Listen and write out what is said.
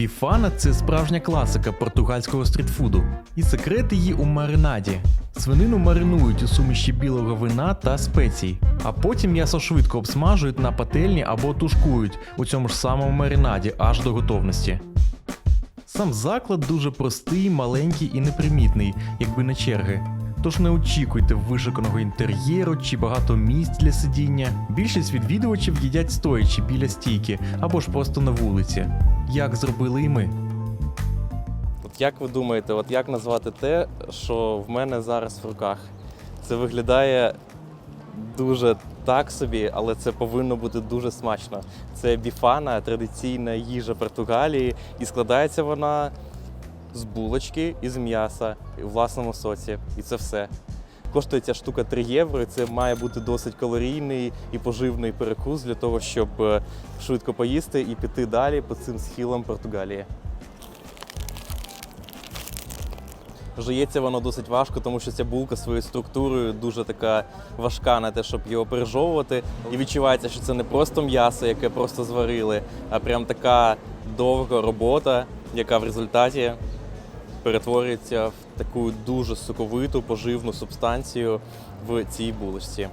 Біфана це справжня класика португальського стрітфуду. І секрет її у маринаді. Свинину маринують у суміші білого вина та спецій, а потім м'ясо швидко обсмажують на пательні або тушкують у цьому ж самому маринаді аж до готовності. Сам заклад дуже простий, маленький і непримітний, якби не черги. Тож не очікуйте вишиканого інтер'єру чи багато місць для сидіння. Більшість відвідувачів їдять стоячи біля стійки або ж просто на вулиці, як зробили і ми. От як ви думаєте, от як назвати те, що в мене зараз в руках? Це виглядає дуже так собі, але це повинно бути дуже смачно. Це біфана, традиційна їжа Португалії, і складається вона з булочки і з м'яса у власному соці. І це все. Коштує ця штука 3 євро. і Це має бути досить калорійний і поживний перекус для того, щоб е, швидко поїсти і піти далі по цим схилам Португалії. Жується воно досить важко, тому що ця булка своєю структурою дуже така важка на те, щоб його пережовувати. І відчувається, що це не просто м'ясо, яке просто зварили, а прям така довга робота, яка в результаті перетворюється в таку дуже соковиту поживну субстанцію в цій булочці.